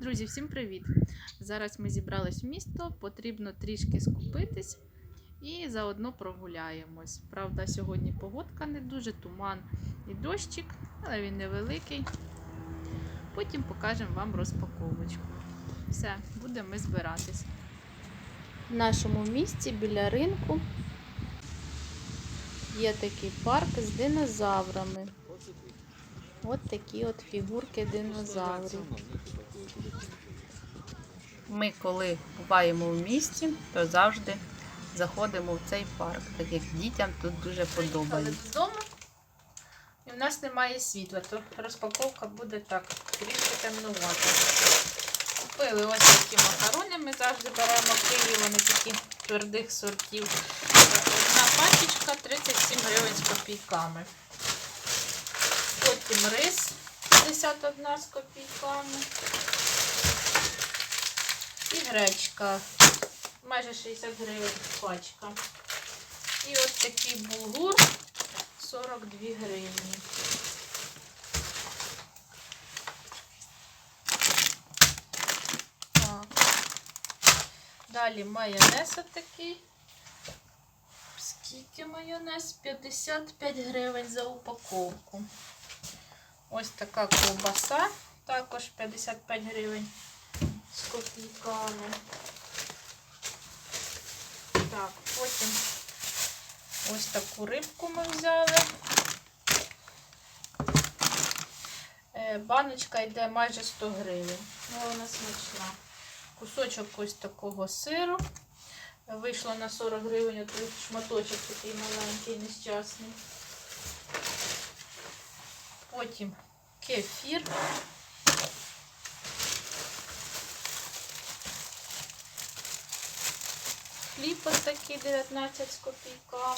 Друзі, всім привіт! Зараз ми зібрались в місто, потрібно трішки скупитись і заодно прогуляємось. Правда, сьогодні погодка не дуже, туман і дощик, але він невеликий. Потім покажемо вам розпаковочку. Все, будемо ми збиратись. В нашому місті біля ринку є такий парк з динозаврами. От такі от фігурки динозаврів. Ми, коли буваємо в місті, то завжди заходимо в цей парк, так як дітям тут дуже подобається. Додому, і в нас немає світла, то розпаковка буде так, трішки темнувати. Купили ось такі макарони, ми завжди беремо Київ, вони такі твердих сортів. Одна пачечка 37 гривень з копійками. Потім рис 51 з копійками. І гречка. Майже 60 гривень пачка. І от такий булгур 42 гривні. Так. Далі майонез такий. Скільки майонез? 55 гривень за упаковку. Ось така ковбаса, також 55 гривень з копійками. Так, потім ось таку рибку ми взяли. Е, Баночка йде майже 100 гривень. Ну, вона смачна. Кусочок ось такого сиру. Вийшло на 40 гривень, той шматочок такий маленький, нещасний. Потім кефір. Хліб ось такий 19 з копійками.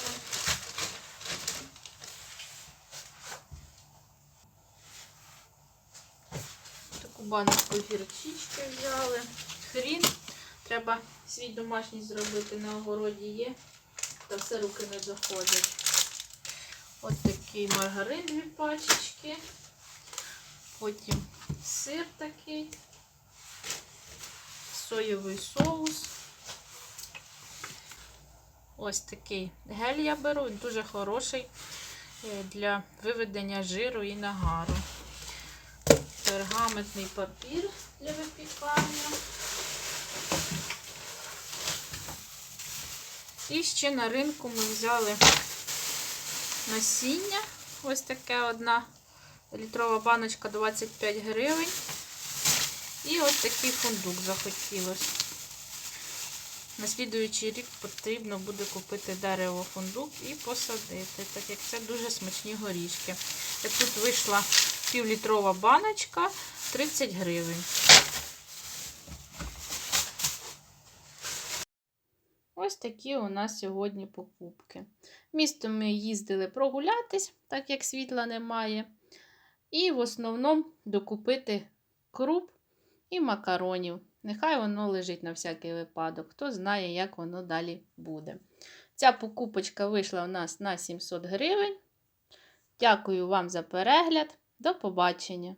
Таку баночку гірчички взяли. Хрін. Треба свій домашній зробити на огороді є. Та все руки не заходять. Ось такий маргарин дві пачечки. Потім сир такий, соєвий соус. Ось такий гель я беру, він дуже хороший е, для виведення жиру і нагару. Пергаментний папір для випікання. І ще на ринку ми взяли насіння. Ось таке одна літрова баночка 25 гривень. І ось такий фундук захотілося. На слідуючий рік потрібно буде купити дерево фундук і посадити, так як це дуже смачні горішки. Як тут вийшла півлітрова баночка 30 гривень. Ось такі у нас сьогодні покупки. Місто ми їздили прогулятись, так як світла немає. І в основному докупити круп і макаронів. Нехай воно лежить на всякий випадок. Хто знає, як воно далі буде. Ця покупочка вийшла у нас на 700 гривень. Дякую вам за перегляд. До побачення!